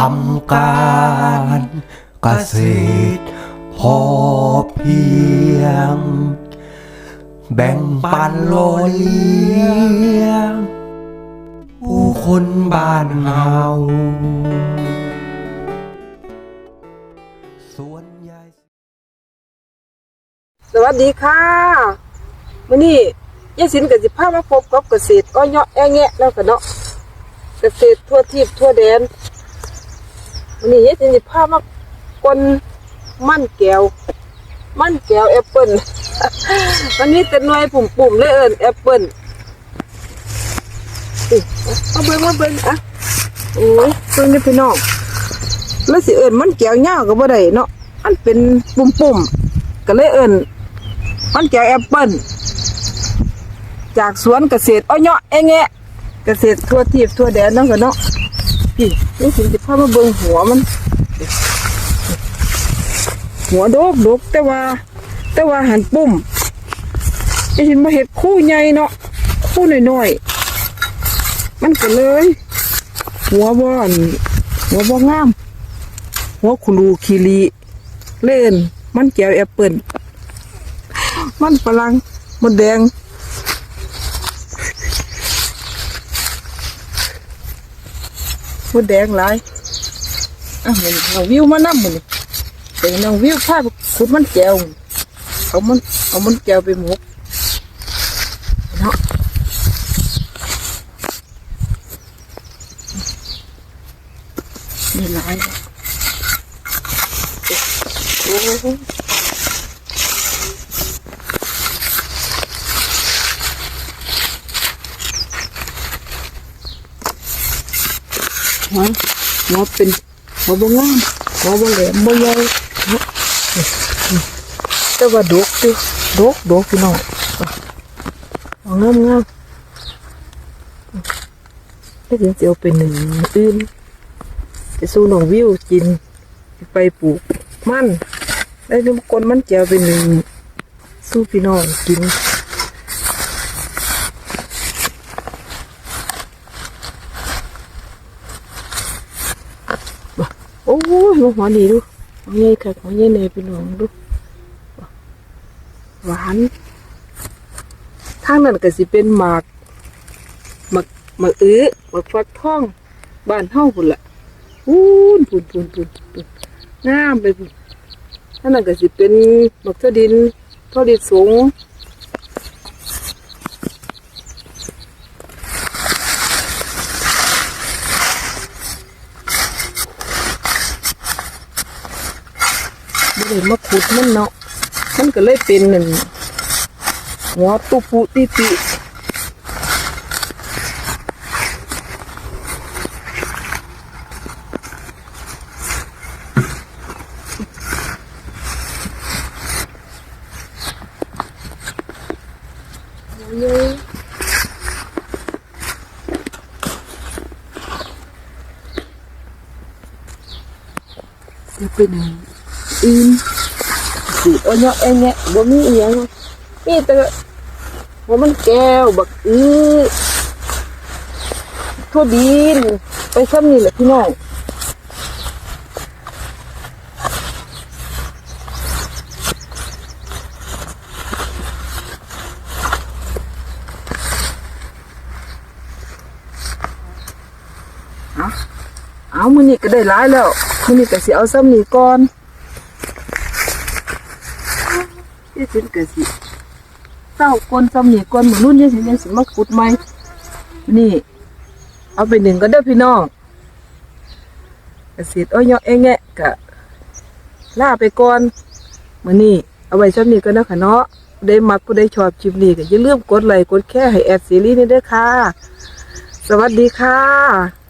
ทำการเกษตรพอเพียง แบ่งปันโลเลี้ยงผู้คนบ้านเฮาส่วนใหญ่สวัสดีค่ะมื้อนี้ยายสินกับสิพามาพบกับเกษตรอ้อยเนาะแอะแงะแล้วกันเนาะเกษตรทั่วทิพย์ทั่วแดน มื้อนี้ยายสินสิพามากลมันแก้ว มันแก้วแอปเปิ้ลวันนี้แต่หน่วยปุ่มๆเลยเอิ้นแอปเปิ้ลอุ๊ยมาเบิ่งมาเบิ่งอะโอ้ยเบิ่งนี่พี่น้องแล้วสิเอิ้นมันแก้วยาก็บ่ได้เนาะมันเป็นปุ่มๆก็เลยเอิ้นมันแก้วแอปเปิ้ลจากสวนเกษตรอ้อยเนาะแอแงะเกษตรทั่วทิพย์ทั่วแดนนั่นกันเนาะ พี่นี่สิสิพามาเบิ่งหัวมัน หัวโดกดกแต่ว่า แต่ว่าหันปุ่มจะเห็นมาเห็ดคู่ใหญ่เนาะคู่น้อยๆมันก็เลย หัวบอนหัวบ่งาม หัวคุรูคีรีเล่น มันแก้วแอปเปิลมันฝรั่งมันแดง มันแดงหลายอะมันเอาวิวมานั่มันนี่เป็นนางวิวภาพขุดมันแก้วเอามันเอามันแก้วไปหมกเนาะนี่หลายโอ้ หหัวหัวเป็นหัวบงงามหัวบงแหลมบงใหญ่เนาะแต่ว่าดกดิดกดกพี่น้องเอางามงามแล้วเดี๋ยวจะเอาไปหนึ่งอื่นไปสู้หนองวิวกิน ไปปลูกมันได้ทุกคนมันเจะเอาไปหนึ่งสู้พี่น้องกิน โอ้ยมาหัวดีดูหัวใหญ่ค่ะหัวใหญ่เนยไปหนองดูหวานทางนั้นก็สิเป็นหมากหมากหมากอื้อหมากฟักทองบ้านเฮาพุ่นละพูนพูนพูนพูนพูนงามไปพุ่นทางนั้นก็สิเป็นหมากทอดินทอดินสูง ไม่ได้มาขุดมันเนาะมันก็เลยเป็นหนึ่งหัวตุปุติติจะเป็นอืมสิเอาเนาะเองเนี่ยบ่มีอีหยังมีแต่ว่ามันแก้วบักอื้อทั่วดินไปซ้ำนี่แหละพี่น้องเอาเอามื้อนี้ก็ได้หลายแล้วมื้อนี้ก็สิเอาซ้ำนี่ก่อน ยี่สินกะสิเศร้าคนสำนีคนเหมือนรุ่นยี่สินยังสิมาขุดไหมนี่ เอาไปหนึ่งก็ได้พี่น้องกสิอ้อยเนาะเองแงะกะล่าไปก่อนมือนี้เอาไว้สำนีก็นะค่ะเนาะได้มักผู้ได้ชอบคลิปนี้ก็อย่าลืมกดไลค์กดแชร์ให้แอดซีรีส์นี่ด้วยค่ะ สวัสดีค่ะ